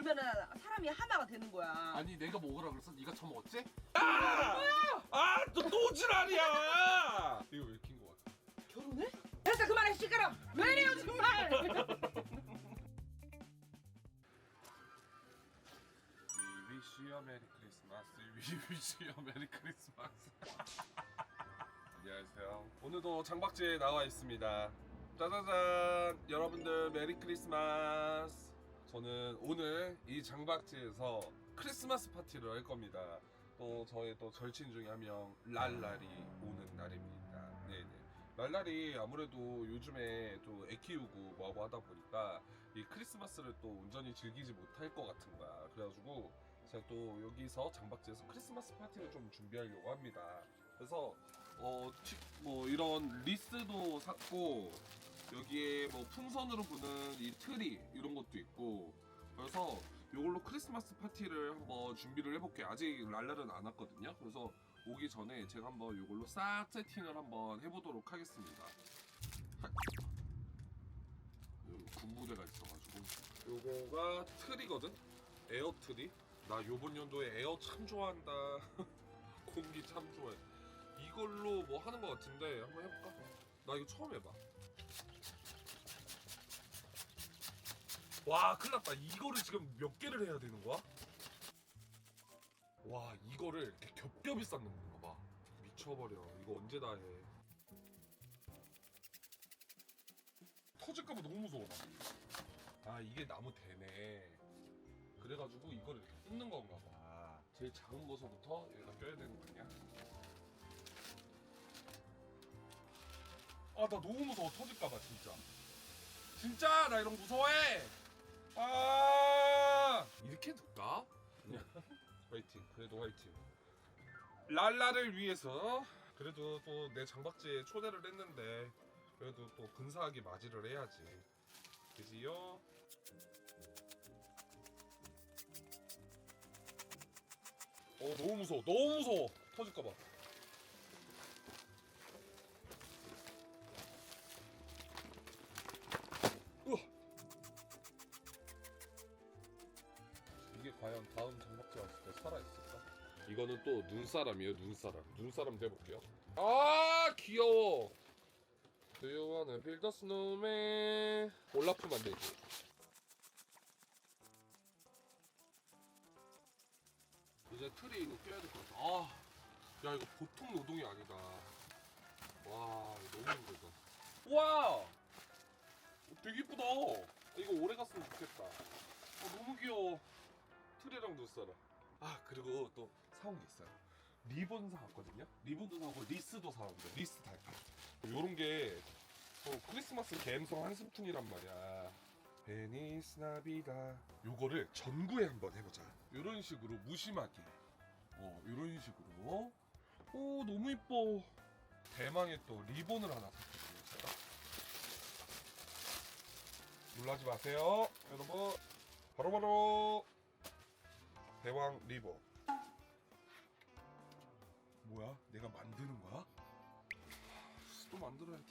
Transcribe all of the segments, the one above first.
놀면은 사람이 하나가 되는 거야. 아니 내가 먹으라 그래서 네가 처먹었지? 아, 또, 또 지랄이야! 이거 왜 킨 거 같아? 결혼해? 됐어 그만해 시끄러. 왜 이래요 정말. We wish you a Merry Christmas. We wish you a Merry Christmas. 안녕하세요. 오늘도 장박지에 나와 있습니다. 짜자잔! 여러분들 메리 크리스마스! 저는 오늘 이 장박지에서 크리스마스 파티를 할 겁니다. 또 저의 또 절친 중에 한 명 랄랄이 오는 날입니다. 네네. 랄랄이 아무래도 요즘에 또 애 키우고 뭐하고 하다 보니까 이 크리스마스를 또 온전히 즐기지 못할 것 같은 거야. 그래가지고 제가 또 여기서 장박지에서 크리스마스 파티를 좀 준비하려고 합니다. 그래서 어, 티- 뭐 이런 리스도 샀고 여기에 뭐 풍선으로 부는 이 트리 이런 것도 있고 그래서 이걸로 크리스마스 파티를 한번 준비를 해볼게요. 아직 랄랄은 안 왔거든요. 그래서 오기 전에 제가 한번 이걸로 싹 세팅을 한번 해보도록 하겠습니다. 군부대가 있어가지고 요거가 트리거든? 에어 트리? 나 요번 연도에 에어 참 좋아한다 공기 참 좋아해 이걸로 뭐 하는 거 같은데 한번 해볼까? 나 이거 처음 해봐 와 큰일났다. 이거를 지금 몇 개를 해야 되는 거야? 와 이거를 이렇게 겹겹이 쌓는 건가 봐. 미쳐버려. 이거 언제 다 해? 터질까봐 너무 무서워. 나. 아 이게 나무 대네. 그래가지고 이거를 이렇게 뜯는 건가 봐. 제일 작은 거서부터 얘가 껴야 되는 거 아니야? 아 나 너무 무서워. 터질까봐 진짜. 진짜? 나 이런 거 무서워해 아! 이렇게 둘까? 화이팅. 그래도 화이팅. 랄라를 위해서 그래도 또 내 장박지에 초대를 했는데 그래도 또 근사하게 맞이를 해야지. 그지요? 어 너무 무서워. 너무 무서워. 터질까 봐 과연 다음 장박지 왔을 때 살아있을까? 이거는 또 눈사람이에요 눈사람. 눈사람 돼볼게요. 아 귀여워! Do you wanna build a snowman? 올라프 만들기 이제 트리 이거 껴야 될 것 같아. 아, 야 이거 보통 노동이 아니다. 와 이거 너무 힘들다. 와! 어, 되게 이쁘다. 이거 오래 갔으면 좋겠다. 어, 너무 귀여워 트리랑 눈사람 아 그리고 또 사온 게 있어요. 리본 사왔거든요? 리본도 사고 리스도 사왔는데 리스 달까 요런 게 어, 크리스마스 갬성 한숨퉁이란 말이야. 베니스 나비다. 요거를 전구에 한번 해보자. 요런 식으로 무심하게. 어 요런 식으로. 오 너무 이뻐. 대망의 또 리본을 하나 샀거든요 제가 놀라지 마세요 여러분. 바로바로 대왕 리본 뭐야 내가 만드는 거야? 또 만들어야 돼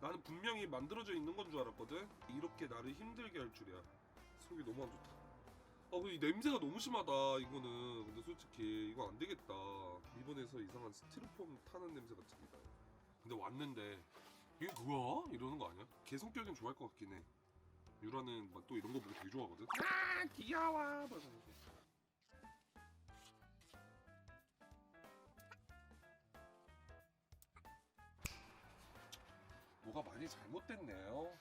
나는 분명히 만들어져 있는 건 줄 알았거든. 이렇게 나를 힘들게 할 줄이야. 속이 너무 안 좋다. 아, 근데 이 냄새가 너무 심하다. 이거는 근데 솔직히 이거 안 되겠다. 일본에서 이상한 스티로폼 타는 냄새 같습니다. 근데 왔는데 이게 뭐야? 이러는 거 아니야? 개 성격은 좋아할 것 같긴 해. 유라는 막 또 이런 거 보고 되게 좋아하거든. 아 귀여워. 뭐가 많이 잘못됐네요.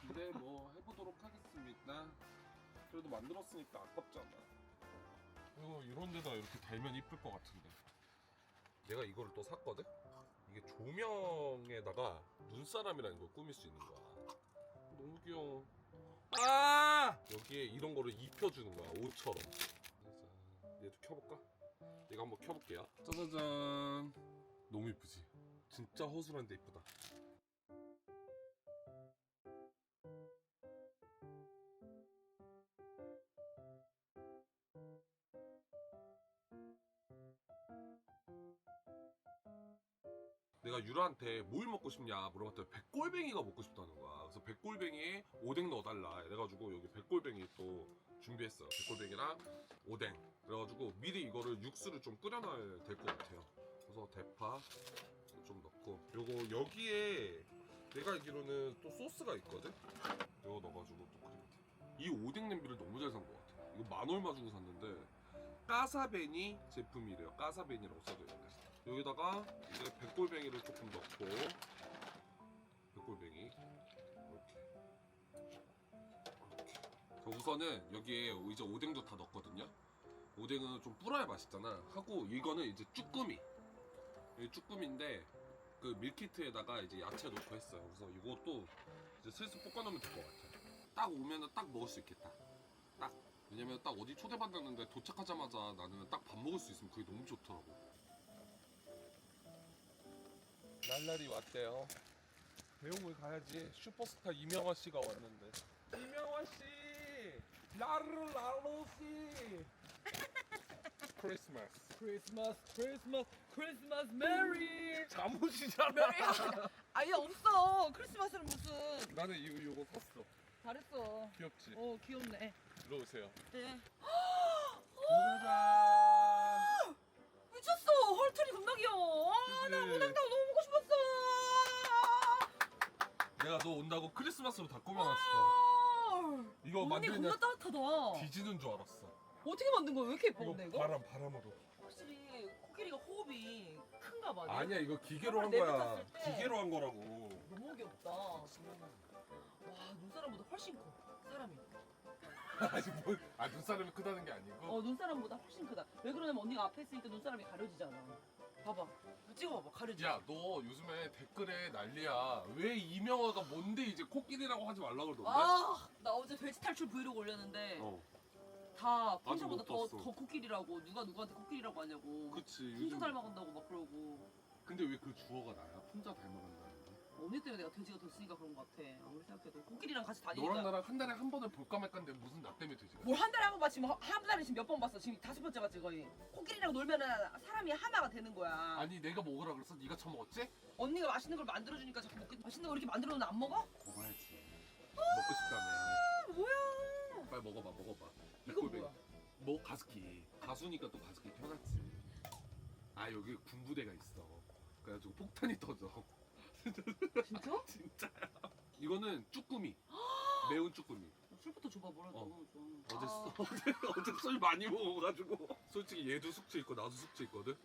근데 뭐 해보도록 하겠습니다. 그래도 만들었으니까 아깝잖아. 이거 이런 데다 이렇게 달면 이쁠 것 같은데. 내가 이거를 또 샀거든? 이게 조명에다가 눈사람이라는 걸 꾸밀 수 있는 거야. 너무 귀여워. 아! 여기에 이런 거를 입혀주는 거야, 옷처럼. 짜잔. 얘도 켜볼까? 이거 한번 켜볼게요. 짜자잔. 너무 이쁘지? 진짜 허술한데 이쁘다. 내가 유라한테 뭘 먹고 싶냐 물어봤더니 백골뱅이가 먹고 싶다는 거야. 그래서 백골뱅이에 오뎅 넣어달라. 이래가지고 여기 백골뱅이 또 준비했어요. 백골백이랑 오뎅. 그래가지고 미리 이거를 육수를 좀 끓여놔야 될 것 같아요. 그래서 대파 좀 넣고 요거 여기에 내가 알기로는 또 소스가 있거든? 이거 넣어가지고 또 끓이면 돼. 이 오뎅 냄비를 너무 잘 산 것 같아. 이거 만 얼마 주고 샀는데 까사베니 제품이래요. 까사베니라고 써져 있는데 여기다가 이제 백골뱅이를 조금 넣고 백골뱅이 이렇게 이렇게. 자, 우선은 여기에 이제 오뎅도 다 넣었거든요. 오뎅은 좀 불어야 맛있잖아. 하고 이거는 이제 쭈꾸미. 이 쭈꾸미인데 그 밀키트에다가 이제 야채 넣고 했어요. 그래서 이것도 이제 슬슬 볶아놓으면 될 것 같아. 딱 오면은 딱 먹을 수 있겠다. 딱. 왜냐면 딱 어디 초대받았는데 도착하자마자 나는 딱 밥 먹을 수 있으면 그게 너무 좋더라고. 날라리 왔대요. 배우고 가야지. 슈퍼스타 이명화 씨가 왔는데. 이명화 씨, 라르 라루 씨. 크리스마스. 크리스마스 크리스마스 크리스마스 메리 잠옷이잖아. 아예 없어 크리스마스는 무슨 나는 이거 이거 샀어. 잘했어 귀엽지? 어 귀엽네 들어오세요. 네. 짜잔. 미쳤어 헐틀이 겁나 귀여워 아, 나 그치? 무당당 너무 보고 싶었어 내가 너 온다고 크리스마스로 다 꾸며놨어. 아, 이거 언니 겁나 따뜻하다 뒤지는 줄 알았어. 어떻게 만든 거야 왜 이렇게 예뻐 이거 근데 이거? 바람 바람으로. 확실히 코끼리가 호흡이 큰가 봐 아니야 이거 기계로 한 거야. 때- 기계로 한 거라고. 너무 귀엽다 와 눈사람보다 훨씬 커 사람이 아니 뭐, 아 눈사람이 크다는 게 아니고. 어 눈사람보다 훨씬 크다 왜 그러냐면 언니가 앞에 있으니까 눈사람이 가려지잖아 봐봐 찍어봐봐 가려져 야너 요즘에 댓글에 난리야. 왜 이명화가 뭔데 이제 코끼리라고 하지 말라 그러던데? 아 나 어제 돼지 탈출 브이로그 올렸는데 어. 다못 더, 봤어. 더 코끼리라고 누가 누구한테 코끼리라고 하냐고 그치. 풍자 요즘. 닮아간다고 막 그러고 근데 왜 그 주어가 나야? 풍자 닮아간다는 거. 언니 때문에 내가 돼지가 됐으니까 그런 것 같아 아무리 생각해도 코끼리랑 같이 다니니까 너랑 나랑 한 달에 한 번을 볼까 말까인데 무슨 나 때문에 되지? 뭘 한 달에 한번 봤지 뭐한 달에 지금 몇 번 봤어 지금 다섯 번째 봤지 거의 코끼리랑 놀면은 사람이 하나가 되는 거야 아니 내가 먹으라 그랬어? 네가 처먹었지? 언니가 맛있는 걸 만들어주니까 자꾸 먹겠 맛있는 거 이렇게 만들어놓는데 안 먹어? 먹어야지 먹고 싶다며. 아 뭐야 빨리 먹어봐 먹어봐. 이거 백골뱅이. 뭐야? 뭐 가스키. 가수니까 또 가스키 펴놨지. 아 여기 군부대가 있어. 그래가지고 폭탄이 터져. 이거는 쭈꾸미. 매운 쭈꾸미. 술부터 줘봐 뭐라 어. 좋아 어제 아, 어제 어제 술 많이 먹어가지고 솔직히 얘도 숙제 있고 나도 숙제 있거든.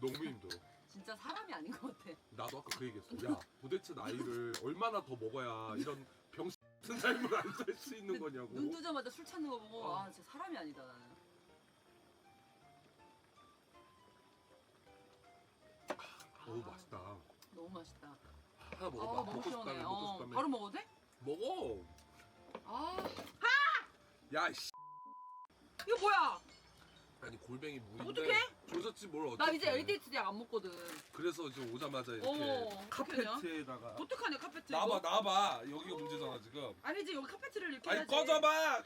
너무 힘들어. 진짜 사람이 아닌 것 같아 나도 아까 그 얘기했어. 야 도대체 나이를 얼마나 더 먹어야 이런 병신 같은 삶을 안 살 수 있는 거냐고. 눈 뜨자마자 술 찾는 거 보고 어. 아 진짜 사람이 아니다 나는 어우 맛있다. 너무 맛있다 하나 아 먹어봐. 너무 먹고 시원해. 먹고 어. 바로 먹어도 돼? 먹어. 아 야 씨. 이거 뭐야 아니 골뱅이 물인데. 어떡해? 조졌지 뭘 어떻게? 나 이제 LDH 약안 먹거든 그래서 이제 오자마자 이렇게 어머, 카페트에다가. 어떡하냐 카페트 나봐 이거? 나봐 여기가 문제잖아 지금. 아니지 여기 카페트를 이렇게 아니 해야지 꺼져봐. 왜?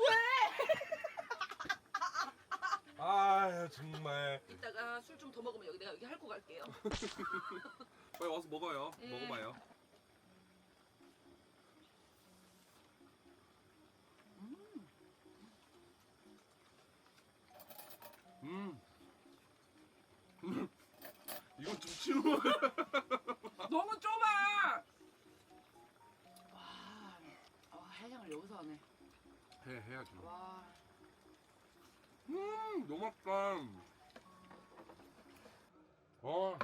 아 정말. 이따가 술 좀 더 먹으면 여기 내가 여기 핥고 갈게요 빨리 와서 먹어요. 예. 먹어봐요. 음. 음. 이건 좀 치워. 너무 좁아 와, 와 해장을 여기서 하네 해 해야지. 와 음 너무 맛있다. 와.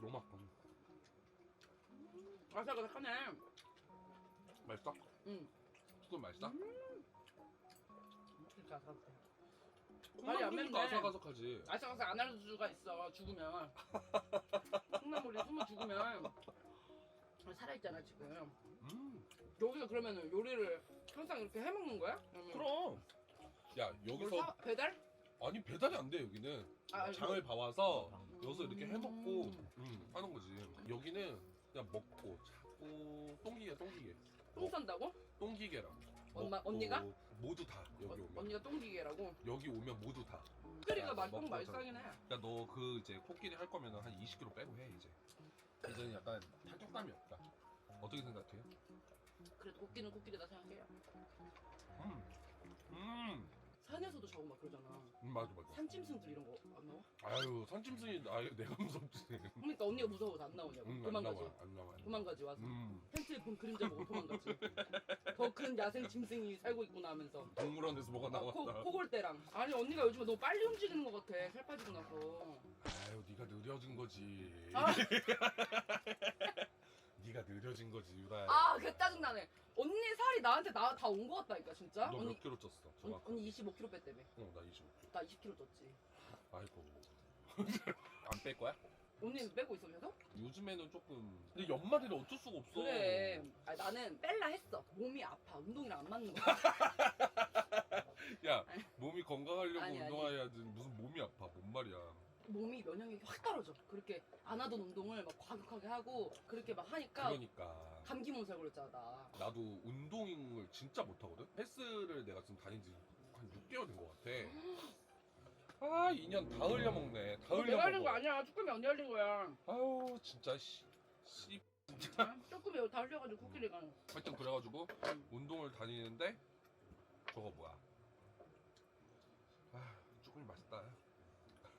너무 맛있다. 아삭아삭하네 맛있어? 응 수건 맛있어? 진짜 아삭아삭해 말이 안 콩나물이니까 맵네. 아삭아삭하지. 아삭아삭 안할 수가 있어 죽으면 콩나물이 숨어 죽으면 살아 있잖아 지금 음. 여기서 그러면 요리를 항상 이렇게 해 먹는 거야? 그러면 그럼. 야뭘 여기서 사- 배달? 아니 배달이 안 돼 여기는. 아, 장을 봐와서 음. 여기서 이렇게 해먹고 음, 하는 거지. 여기는 그냥 먹고 자고 똥기계 똥기계. 똥 싼다고? 똥기계랑. 엄마- 언니가? 모두 다 여기 어, 오면. 언니가 똥기계라고? 여기 오면 모두 다. 야, 맛똥 먹고 맛있긴 해 그러니까 너 그 이제 코끼리 할 거면 한 20kg 빼고 해 이제. 이제는 약간 탈격감이 없다. 어떻게 생각해? 그래도 코끼리는 코끼리다 생각해요 음. 음, 산에서도 자고 막 그러잖아. 음 맞아 맞아. 산짐승들 이런 거 안 나와? 아유 산짐승이 아유 내가 무섭지. 그러니까 언니가 무서워서 안 나오냐고. 음, 안 도망가지. 나와 안 나와. 도망가지 와서. 음 텐트에 본 그림자 보고 도망가지. 더큰 야생 짐승이 살고 있구나 하면서. 동물원에서 뭐가 아, 코, 나왔다. 코골대랑. 아니 언니가 요즘에 너무 빨리 움직이는 것 같아. 살 빠지고 나서. 아유 네가 느려진 거지. 아. 네가 느려진 거지 유라야. 아, 그 짜증나네. 언니 살이 나한테 나다온 것 같다니까 진짜. 너 언니 몇 킬로 쪘어? 언니, 정확. 언니 25kg 뺐다며. 어 나 25킬로. 나 20kg 쪘지. 아이고. 안 뺄 거야? 언니는 빼고 있어 계속? 요즘에는 조금. 근데 연말이라 어쩔 수가 없어. 그래. 아니, 나는 뺄라 했어. 몸이 아파. 운동이랑 안 맞는 거야. 야 몸이 건강하려고 아니, 아니. 운동해야지 무슨 몸이 아파 뭔 말이야. 몸이 면역력이 확 떨어져. 그렇게 안 하던 운동을 막 과격하게 하고 그렇게 막 하니까 그러니까. 감기 몸살 걸렸잖아. 나. 나도 운동을 진짜 못하거든? 헬스를 내가 지금 다닌 지 한 6개월 된 것 같아. 아, 2년 다 흘려먹네. 다 내가 흘린 거 흘려먹어. 아니야. 쭈꾸미 언니 흘린 거야. 아우, 진짜, 씨. 씨. 아, 쭈꾸미 다 흘려가지고 코끼리가. 하여튼 그래가지고 운동을 다니는데 저거 뭐야. 아, 조금 맛있다.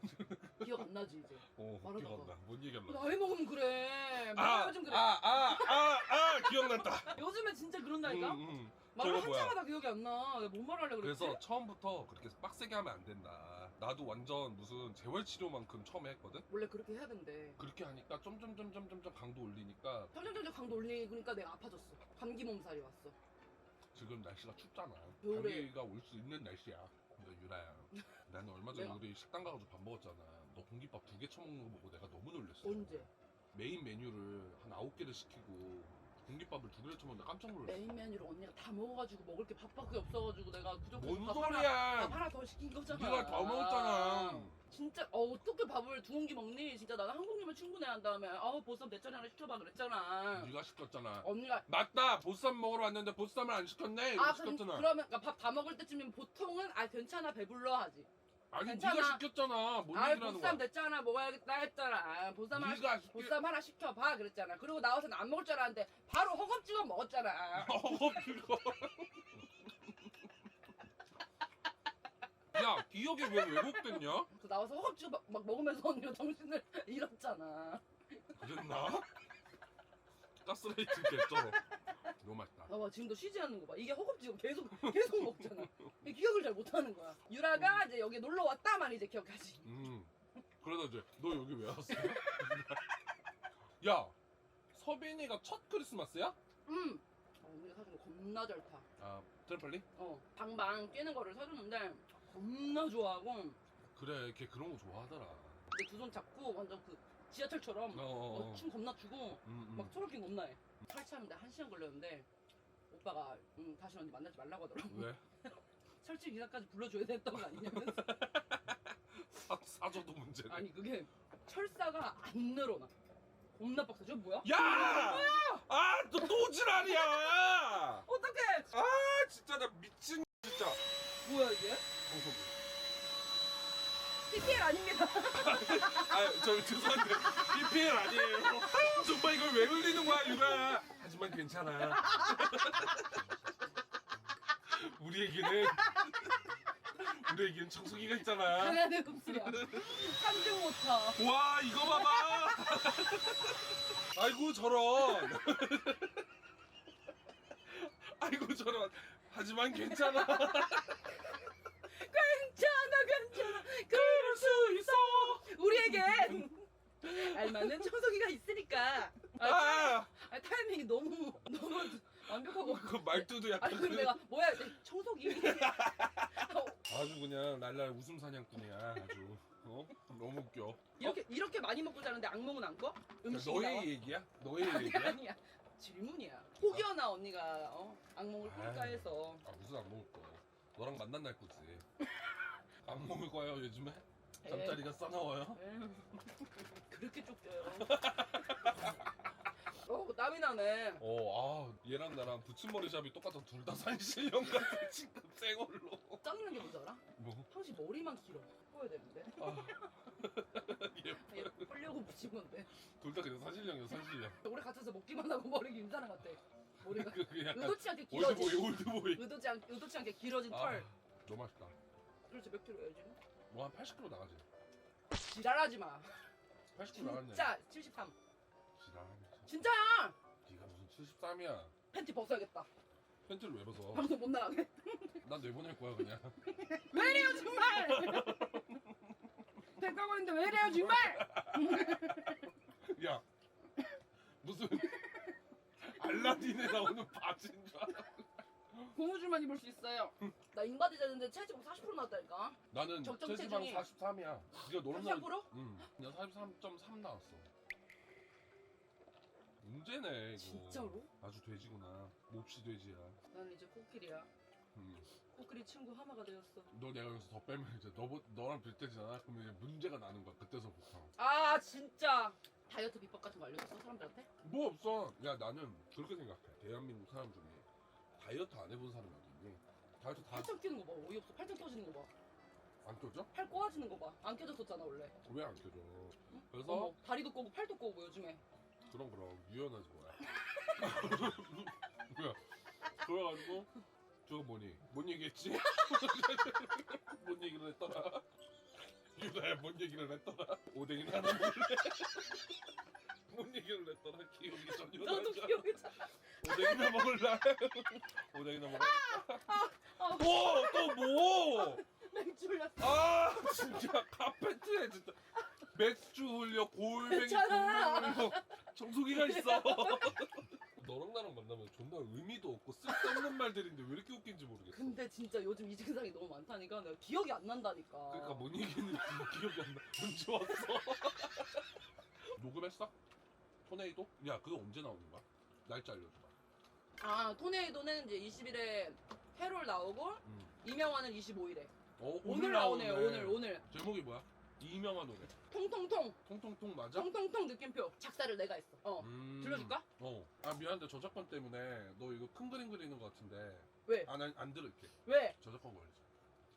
기억 안 나지 이제. 어, 말하다가. 기억 안 나. 뭔 얘기 하려고. 나이 먹으면 그래. 아, 아, 요즘 그래. 아, 아, 아, 아, 기억났다. 요즘에 진짜 그런다니까. 음, 음. 말을 저거 뭐야? 한참하다 기억이 안 나. 내가 뭔 말하려고 그랬지? 그래서 처음부터 그렇게 빡세게 하면 안 된다. 나도 완전 무슨 재활 치료만큼 처음에 했거든? 원래 그렇게 해야 된대. 그렇게 하니까 점점점점점점 강도 올리니까 점점점점 강도 올리니까 내가 아파졌어. 감기 몸살이 왔어. 지금 날씨가 춥잖아. 겨울에. 감기가 올 수 있는 날씨야. 근데 유라야, 나는 얼마 전에 내가- 우리 식당 가가지고 밥 먹었잖아. 너 공깃밥 두 개 처먹는 거 보고 내가 너무 놀랐어. 언제? 메인 메뉴를 한 아홉 개를 시키고 공깃밥을 두 개를 처먹는데 깜짝 놀랐어. 메인 메뉴를 언니가 다 먹어가지고 먹을 게 밥밖에 없어가지고 내가 부족해서 뭔밥 하나, 소리야? 밥 하나 더 시킨 거잖아. 네가 다 먹었잖아. 진짜 어, 어떻게 밥을 두 공기 먹니? 진짜 나는 한 공기만 충분해 한 다음에 아우 보쌈 내 차례 하나 시켜봐 그랬잖아. 네가 시켰잖아. 언니가 맞다. 보쌈 먹으러 왔는데 보쌈을 안 시켰네. 아 그, 시켰잖아. 그러면 밥다 먹을 때쯤이면 보통은 아 괜찮아 배불러 하지. 아니 괜찮아. 네가 시켰잖아. 뭔아 하는 거야? 보쌈 됐잖아 먹어야겠다 했잖아. 아, 보쌈 하나 네가 시켜. 보쌈 하나 시켜 봐 그랬잖아. 그리고 나와서는 안 먹을 줄 알았는데 바로 허겁지겁 먹었잖아. 어 그거. 야 기억이 왜 왜곡됐냐? 그 나와서 허겁지겁 막, 막 먹으면서 언니가 정신을 잃었잖아. 그랬나? 가스라이팅 개쩔어. 너무 맛있다. 봐봐 지금도 쉬지 않는 거 봐. 이게 허겁지겁 계속 계속 먹잖아. 이게 기억을 잘 못하는 거야. 유라가 이제 여기 놀러 왔다만 이제 기억하지. 음. 그러다 이제 너 여기 왜 왔어? 야 서빈이가 첫 크리스마스야? 음. 어, 언니가 사준 거 겁나 잘 타. 아 트램펄린? 어 방방 뛰는 거를 사줬는데 겁나 좋아하고 그래 걔 그런 거 좋아하더라. 근데 두손 잡고 완전 그 지하철처럼 어, 어, 어. 어, 춤 겁나 추고 음, 음. 막 트월킹 겁나 해. 설치하는데 한 시간 걸렸는데 오빠가 음, 다시 언니 만나지 말라고 하더라고. 왜? 설치 기사까지 불러줘야 됐던 거 아니냐면서. 사, 사줘도 문제네. 아니 그게 철사가 안 늘어나. 겁나 빡세. 저 뭐야? 야! 아, 또, 또 지랄이야! 어떡해! 아, 진짜 나 미친 진짜. 뭐야 이게? 방송국. PPL 아닙니다. 아, 저 죄송한데 BPL 아니에요. 정말 이걸 왜 흘리는 거야, 유라? 하지만 괜찮아. 우리에게는 우리에게는 청소기가 있잖아. 강한의 흡수야. 삼중 못하. 와, 이거 봐봐. 아이고 저런. 아이고 저런. 하지만 괜찮아. 괜찮아 괜찮아. 그럴 수 있어. 우리에겐 알맞는 청소기가 있으니까. 아, 아, 아, 타이밍이 너무 너무 완벽하고. 그 말투도 약간. 아니 그럼 그- 내가 뭐야 청소기. 아주 그냥 날날 웃음 사냥꾼이야. 아주. 어? 너무 웃겨. 이렇게 이렇게 많이 먹고 자는데 악몽은 안 꿔? 음식이 너의 나와? 얘기야? 너의 아니 얘기야? 아니야. 질문이야. 혹여나 언니가 어? 악몽을 꿀까 아유. 해서. 아 무슨 안 먹을 거? 너랑 만난 날 거지. 안 먹을 거예요 요즘에? 잠자리가 싸나워요? 에휴, 그렇게 쫓겨요. 어, 뭐 땀이 나네. 어, 아, 얘랑 나랑 붙임머리 샵이 똑같아. 둘 다 산신령 같아, 지금 생얼로. 짜증난 게 뭔지 알아? 뭐? 항시 머리만 길어. 바꿔야 되는데. 아. 예뻐. 얘 뿔려고 붙인 건데. 둘다 그냥 산신령이야, 산신령. 오래 갇혀서 먹기만 하고 머리 긴 사람 같아. 머리가 그, 그 의도치 않게 길어진. 올드보이, 올드보이. 의도치, 않, 의도치 않게 길어진 아, 털. 너무 맛있다. 그렇지 몇 킬로예요 지금? 뭐 한 80kg 나가지. 지랄하지 마. 80kg 나갔네. 진짜 73. 지랄하네. 진짜. 진짜야. 네가 무슨 73이야. 팬티 벗어야겠다. 팬티를 왜 벗어? 방송 못 나가게. 난 내보낼 거야 그냥. 왜 이래요 정말? 대가고 있는데 왜 이래요 정말? 야 무슨 알라딘에 나오는 바지인 줄 알아? 고무줄만 입을 수 있어요. 나 인바디 되는데 체지방 40% 나왔다니까. 나는 적정 체지방 체중이 43이야. 네가 너무 43%? 응. 나43.3 나왔어. 문제네 이거. 진짜로? 아주 돼지구나. 몹시 돼지야. 난 이제 코끼리야. 음. 코끼리 친구 하마가 되었어. 너 내가 여기서 더 빼면 이제 너 너랑 빌때잖아. 그러면 이제 문제가 나는 거야. 그때서부터. 아 진짜. 다이어트 비법 같은 거 알려줬어 사람들한테? 뭐 없어. 야 나는 그렇게 생각해. 대한민국 사람 중에 다이어트 안 해본 사람이? 다이어트 다안 팔짱 끼는 거 봐. 어이없어. 팔짱 껴지는 거 봐. 껴져? 팔 꼬아지는 거 봐. 안 껴졌었잖아 원래. 왜 안 껴져? 그래서 어머, 다리도 꼬고 팔도 꼬고 요즘에. 그럼 그럼 유연하지 뭐야. 뭐야? 그래가지고 저거 뭐니? 뭔 얘기했지? 뭔 얘기를 했더라? 유나야 뭔 얘기를 했더라? 오뎅이나 하나 먹을래? 뭔 얘기를 했더라? 기억이 전혀 너도 나지 않아. 기억이 잘. 오뎅이나 먹을래? 오뎅이나 먹을래? 아, 뭐? 또 뭐? 맥주 흘렸어. 아 진짜 카페트에 진짜 맥주 흘려 골뱅이 괜찮아. 물 흘려 정수기가 있어 너랑 나랑 만나면 존나 의미도 없고 쓸데없는 말들인데 왜 이렇게 웃긴지 모르겠어 근데 진짜 요즘 이 증상이 너무 많다니까 내가 기억이 안 난다니까. 그러니까 뭔 얘기했는지 기억이 안 나. 언제 왔어? 녹음했어? 토네이도? 야 그거 언제 나오는 거야? 날짜 알려줘봐 아 토네이도는 이제 20일에 캐롤 나오고 음. 이명화는 25일에. 어, 오늘 나오네요. 나오네. 오늘 오늘. 제목이 뭐야? 이명화 노래 통통통 통통통 맞아? 통통통 느낌표 작사를 내가 했어. 어. 음. 들려줄까? 어. 아 미안한데 저작권 때문에 너 이거 큰 그림 그리는 것 같은데 왜? 안, 안, 안 들을게 왜? 저작권 걸리죠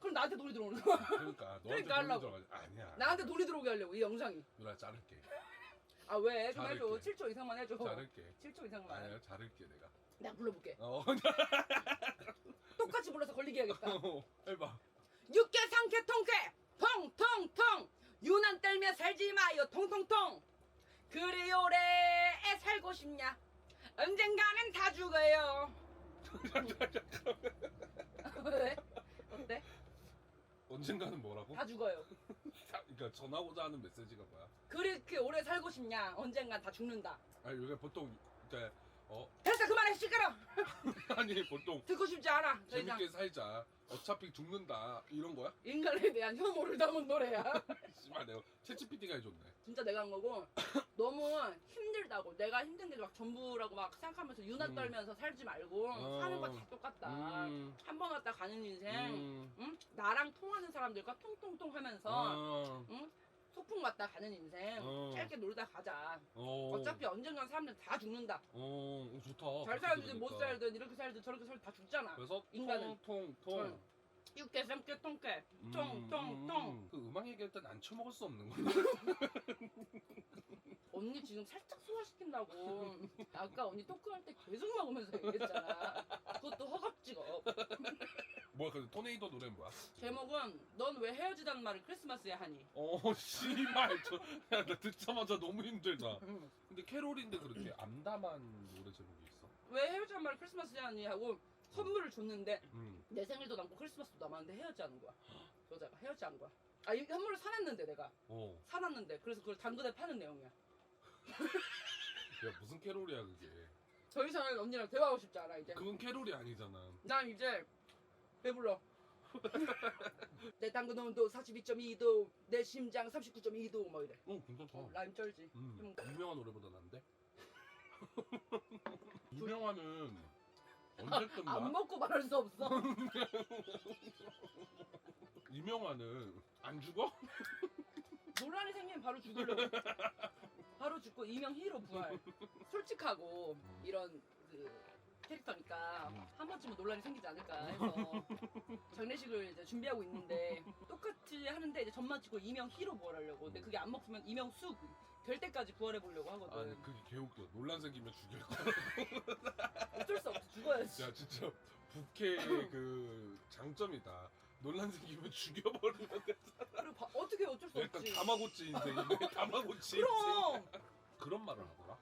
그럼 나한테 놀이 들어오는 거야. 그러니까 너한테 그러니까 돈이. 들어가지 아니야 나한테 놀이 들어오게 하려고 이 영상이. 누나 자를게 아 왜? 좀 해줘. 자를게. 7초 이상만 해줘. 자를게 7초 이상만. 아니야 자를게 내가 내가 불러볼게. 어 똑같이 불러서 걸리게 해야겠다. 해봐 육개 상쾌 통쾌 통통통 유난 떨며 살지 마요 통통통 그리 오래 살고 싶냐 언젠가는 다 죽어요 왜? 어때? 언젠가는 뭐라고? 다 죽어요 그러니까 전하고자 하는 메시지가 뭐야? 그렇게 오래 살고 싶냐 언젠간 다 죽는다 아니 이게 보통 그러니까 어 됐어 그만해 시끄러 아니 보통 듣고 싶지 않아 더 이상 재밌게 살자 어차피 죽는다 이런 거야? 인간에 대한 혐오를 담은 노래야 씨발 내가 채찌피티가 해줬네 진짜 내가 한 거고 너무 힘들다고 내가 힘든 게 막 전부라고 막 생각하면서 유난 음. 떨면서 살지 말고 어. 사는 거 다 똑같다 음, 한 번 왔다 가는 인생 음, 응? 나랑 통하는 사람들과 통통통 하면서 어, 응? 소풍 왔다 가는 인생. 어. 짧게 놀다 가자. 어, 어차피 언젠간 사람들 다 죽는다. 어, 어, 좋다. 잘 살든 못. 살든 이렇게 살든 저렇게 살든 다 죽잖아. 그래서 인간은. 통통통. 응. 육개 삼개 통깨 음, 통통통. 음. 그 음악 얘기할 땐 안 쳐먹을 수 없는 거야. 언니 지금 살짝 소화시킨다고. 아까 언니 토크할 때 계속 먹으면서 얘기했잖아. 그것도 허겁지겁 뭐야 그 토네이도 노래는 뭐야? 제목은 넌 왜 헤어지자는 말을 크리스마스에 하니? 어 씨발 저나 듣자마자 너무 힘들다. 응. 근데 캐롤인데 그렇게 암담한 노래 제목이 있어? 왜 헤어지자는 말을 크리스마스에 하니? 하고 선물을 줬는데 음. 내 생일도 남고 크리스마스도 남았는데 헤어지자는 거야. 여자가 헤어지자는 거야. 아 이 선물을 사놨는데 내가. 어. 사놨는데. 그래서 그걸 당근에 파는 내용이야. 야 무슨 캐롤이야 그게? 더 이상 언니랑 대화하고 싶지 않아 이제. 그건 캐롤이 아니잖아. 난 이제 배불러 내 당근 온도 42.2도 내 심장 39.2도 뭐 이래 어 괜찮다 어, 라임 쩔지 음. 유명한 노래보다 난데? 유명한은 언제 뜬다? 안 먹고 말할 수 없어 유명한은 안 죽어? 논란이 생기면 바로 죽으려고 바로 죽고 이명 히로 부활 솔직하고 이런 그 캐릭터니까 음. 한 번쯤은 논란이 생기지 않을까 해서 장례식을 이제 준비하고 있는데 똑같이 하는데 이제 전 마치고 이명 히로 부활하려고. 근데 그게 안 먹히면 이명 수될 때까지 부활해 보려고 하거든. 아니 그게 개웃겨. 논란 생기면 죽일 거야 어쩔 수 없어 죽어야지. 야 진짜 부캐의 그 장점이다. 논란 생기면 죽여버리면 돼. 그리고 바- 어떻게 어쩔 수 약간 없지. 다마고치 인생인데 다마고치 인생. 그럼 그런 말을 하더라.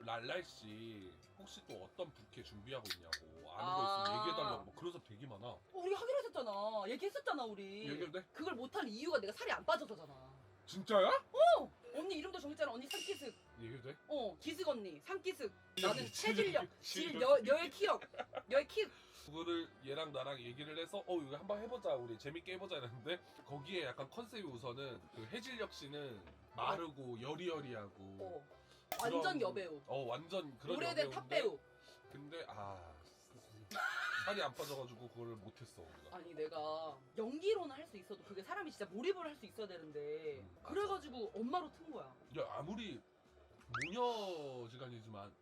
랄랄 씨 혹시 또 어떤 부캐 준비하고 있냐고 아는 거 있으면 아. 얘기해달라고 막 그런 사람 되게 많아. 어, 우리 하기로 했었잖아. 얘기했었잖아 우리. 얘기해도 돼? 그걸 못한 이유가 내가 살이 안 빠져서잖아. 진짜야? 언니 이름도 정했잖아. 언니 상기슥. 얘기해도 돼? 어 기슥 언니 상기슥. 나는 질- 체질력, 질- 질, 여, 열 키역, 열 키. 그거를 얘랑 나랑 얘기를 해서 어 이거 한번 해보자 우리 재밌게 해보자 이랬는데 거기에 약간 컨셉이 우선은 그 해질녘 씨는 마르고 여리여리하고 어. 완전 여배우. 어 완전 그런 오래된 여배우인데 탑 배우. 근데 아 살이 안 빠져가지고 그걸 못했어 우리가 아니 내가 연기로는 할 수 있어도 그게 사람이 진짜 몰입을 할 수 있어야 되는데 음, 맞아. 그래가지고 엄마로 튼 거야. 야 아무리 모녀지간이지만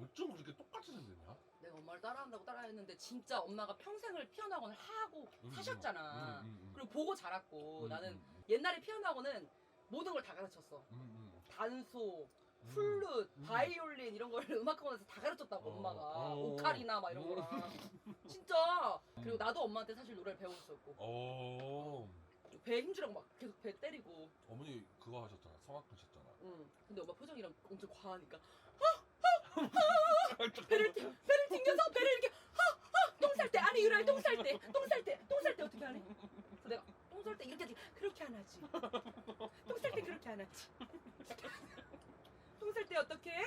어쩜 그렇게 똑같이 생겼냐? 내가 엄마를 따라한다고 따라했는데 진짜 엄마가 평생을 피어나고는 하고 음, 사셨잖아. 음, 음, 음. 그리고 보고 자랐고 음, 나는 음, 옛날에 피어나고는 모든 걸 다 가르쳤어. 음, 음, 단소, 음. 플룻, 음. 바이올린 이런 걸 음악학원에서 다 가르쳤다고 어, 엄마가. 어. 오카리나 막 이런 음. 거랑. 진짜. 그리고 음. 나도 엄마한테 사실 노래를 배웠었고. 어. 배 힘주라고 막 계속 배 때리고. 어머니 그거 하셨잖아. 성악 하셨잖아. 응. 근데 엄마 표정이랑 엄청 과하니까. 배를 튕- 배를 튕겨서 배를 이렇게 똥쌀 때. 아니 유라야 똥쌀 때. 똥 쌀 때. 똥 쌀 때 어떻게 하니? 그래서 내가 똥 쌀 때 이렇게 하지. 그렇게 안 하지. 똥 쌀 때 그렇게 안 하지 똥쌀때 어떻게 해?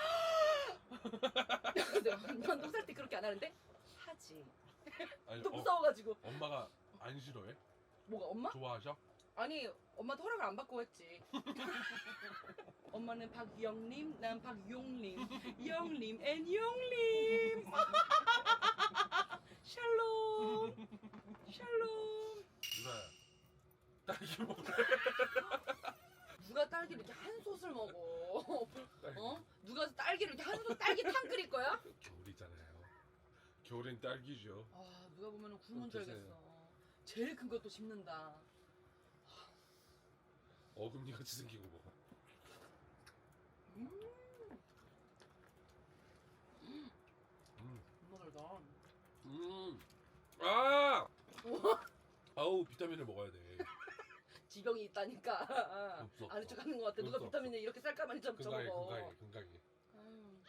난똥 쌀때 그렇게 안 하는데 하지 아니, 또 어, 무서워가지고 엄마가 안 싫어해? 뭐가 엄마? 좋아하셔? 아니 엄마도 허락을 안 받고 했지 엄마는 박영림 난 박용림 영림 앤 용림 샬롬 샬롬 유라야 딸기 먹을래? 누가 딸기를 이렇게 한 솥을 먹어. 어? 누가 딸기를 이렇게 한솥 딸기 탕 끓일 거야? 겨울이잖아요. 겨울엔 딸기죠. 아 누가 보면 굶은 줄. 알겠어 제일 큰 것도 씹는다 어금니 같이 생기고 먹어. 음. 엄마 달다 음. 아! 아우 비타민을 먹어야 돼. 지병이 있다니까 없어. 척 하는 것 같아 누가 없어, 비타민을 이렇게 쌀까마니 좀 건강해, 적어 건강해, 건강해. 음.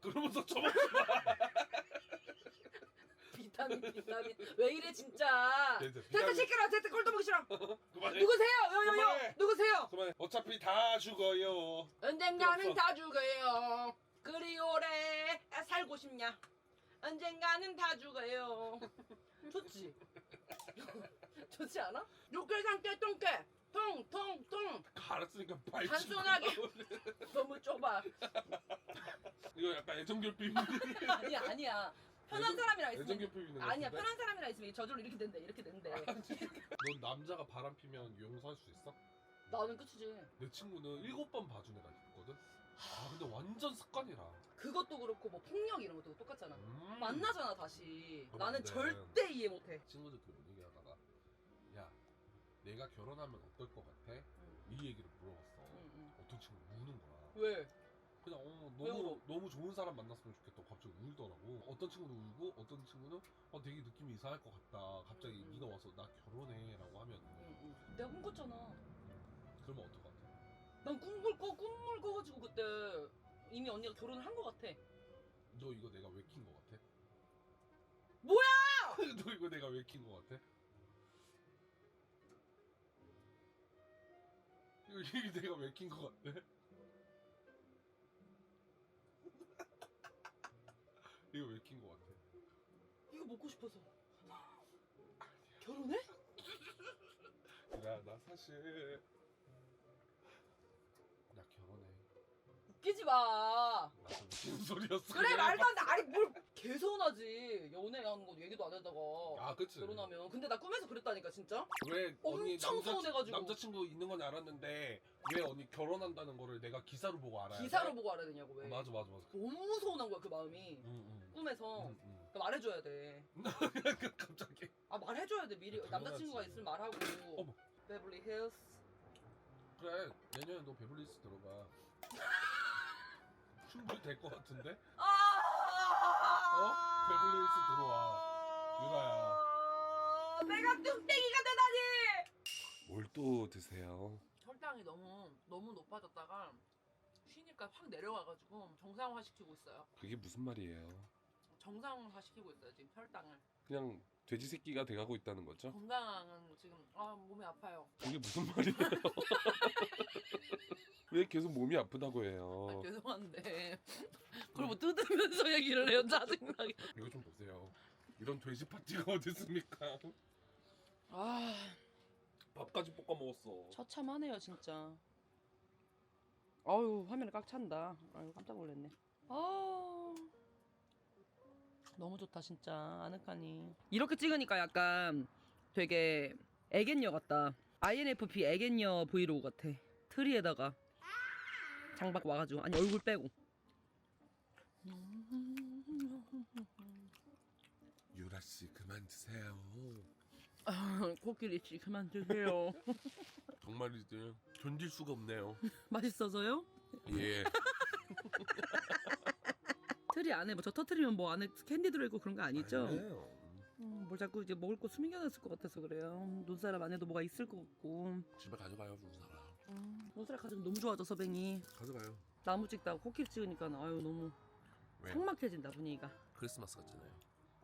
그러면서 저먹지 마. 비타민 비타민 왜 이래 진짜 됐어, 됐어 비타민. 시끄러 됐어 꼴도 보기 싫어 그만해. 누구세요 요요요 그만해. 누구세요 그만해. 어차피 다 죽어요. 언젠가는 없어. 다 죽어요 그리 오래 살고 싶냐 언젠가는 다 죽어요 좋지 좋지 않아? 육개 삼개 똥개 통통통 갈았으니까 발치. 단순하게. 너무 좁아 이거 약간 애정결핍. 아니야 아니야 편한 사람이랑 있으면 애정결핍 있는 거 아니야 같은데? 편한 사람이랑 있으면 저절로 이렇게 된대 이렇게 된대 넌 남자가 바람 피면 용서할 수 있어? 나는 끝이지 내 친구는 일곱 번 봐준 애가 있거든. 아 근데 완전 습관이라. 그것도 그렇고 뭐 폭력 이런 것도 똑같잖아 음. 만나잖아 다시 나는 안 돼. 절대 이해 못해 친구들끼리 얘기하다가 야 내가 결혼하면 어떨 것 같아? 이 얘기를 물어봤어. 응, 응. 어떤 친구 우는 거야. 왜? 그냥 어? 너무 너무 좋은 사람 만났으면 좋겠다고 갑자기 울더라고. 어떤 친구는 울고 어떤 친구는 어 되게 느낌이 이상할 것 같다. 갑자기 음. 네가 와서 나 결혼해라고 하면 응, 응. 내가 꿈꿨잖아 그러면 어떨 것 같아? 난 꿈을 꿔 꿈을 꿔가지고 그때 이미 언니가 결혼을 한 것 같아 너 이거 내가 왜 킨 것 같아? 뭐야? 너 이거 내가 왜 킨 것 같아? 이거, 이거 내가 왜킨것 같아? 이거 왜킨것 같아? 이거 먹고 싶어서 결혼해? 야, 나 사실 나 결혼해. 웃기지 마 무슨 소리였어? 그래 말도 안 돼 아니 뭘 개서운하지 연애하는 거 얘기도 안 하다가 아, 그치. 결혼하면 근데 나 꿈에서 그랬다니까 진짜 왜 언니 엄청 남자, 서운해가지고. 남자친구 있는 건 알았는데 왜 언니 결혼한다는 거를 내가 기사로 보고 알아야 돼? 기사로 보고 알아야 되냐고 왜 어, 맞아, 맞아, 맞아. 너무 서운한 거야 그 마음이 응, 응. 꿈에서 응, 응. 그 말해줘야 돼. 갑자기. 아 말해줘야 돼 미리 당연하지. 남자친구가 있으면 말하고. 어머. 베블리 힐스. 그래, 내년에 너 베블리스 들어가. 충분히 될 것 같은데? 아. 어? 베블리 힐스 들어와. 유라야. 아. 내가 뚱땡이가 되다니. 뭘 또 드세요? 혈당이 너무 너무 높아졌다가 쉬니까 확 내려와가지고 정상화 시키고 있어요. 그게 무슨 말이에요? 정상화 시키고 있어요 지금 혈당을. 그냥 돼지 새끼가 돼가고 있다는 거죠? 건강은 지금 아 몸이 아파요. 그게 무슨 말이에요? 왜 계속 몸이 아프다고 아, 해요? 죄송한데 그걸 뭐 뜯으면서 얘기를 해요 짜증나게. 이거 좀 보세요. 이런 돼지 파티가 어디 있습니까? 아 밥까지 볶아 먹었어. 처참하네요 진짜. 아유 화면에 꽉 찬다. 아유 깜짝 놀랐네. 아 너무 좋다 진짜 아늑하니. 이렇게 찍으니까 약간 되게 애견녀 같다. INFP 애견녀 브이로그 같아. 트리에다가 장박 와가지고 아니 얼굴 빼고. 유라 씨 그만 드세요. 아, 코끼리 씨 그만 드세요. 정말 이제 견딜 수가 없네요. 맛있어서요? 예. 트리 안에 뭐저 터트리면 뭐 안에 캔디 들어있고 그런 거 아니죠? 아니에요. 음, 뭘 자꾸 이제 먹을 거 숨겨놨을 것 같아서 그래요. 눈사람 안에도 뭐가 있을 것 같고. 집에 가져가요. 음, 눈사람 가지고 너무 좋아져 서뱅이. 가져가요. 나무 찍다가 코끼리 찍으니까 아유 너무 왜? 삭막해진다 분위기가. 크리스마스 같잖아요.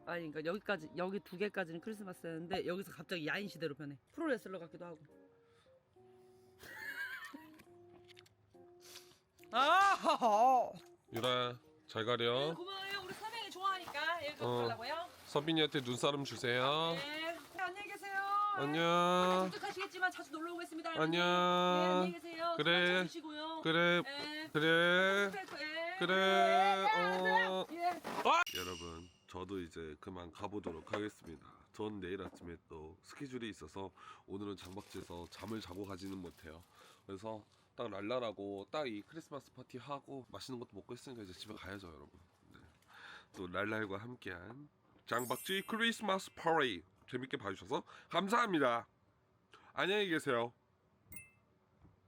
아니 그러니까 여기까지 여기 두 개까지는 크리스마스였는데 여기서 갑자기 야인 시대로 변해. 프로레슬러 같기도 하고. 아, 유라 잘 가려. 고마워요. 우리 서뱅이 좋아하니까 여기 어. 가려고요. 서빈이한테 눈사람 주세요. 네. 네, 안녕히 계세요. 안녕. 독특하시겠지만 자주 놀러 오겠습니다. 네, 안녕. 안녕히 계세요. 그래. 찾으시고요. 그래, 네. 그래, 네. 그래. 어. 예. 여러분, 저도 이제 그만 가보도록 하겠습니다. 전 내일 아침에 또 스케줄이 있어서 오늘은 장박지에서 잠을 자고 가지는 못해요. 그래서 딱 랄라라고 딱 이 크리스마스 파티 하고 맛있는 것도 먹고 있으니까 이제 집에 가야죠, 여러분. 네. 또 랄랄과 함께한 장박지 크리스마스 파티 재밌게 봐주셔서 감사합니다. 안녕히 계세요.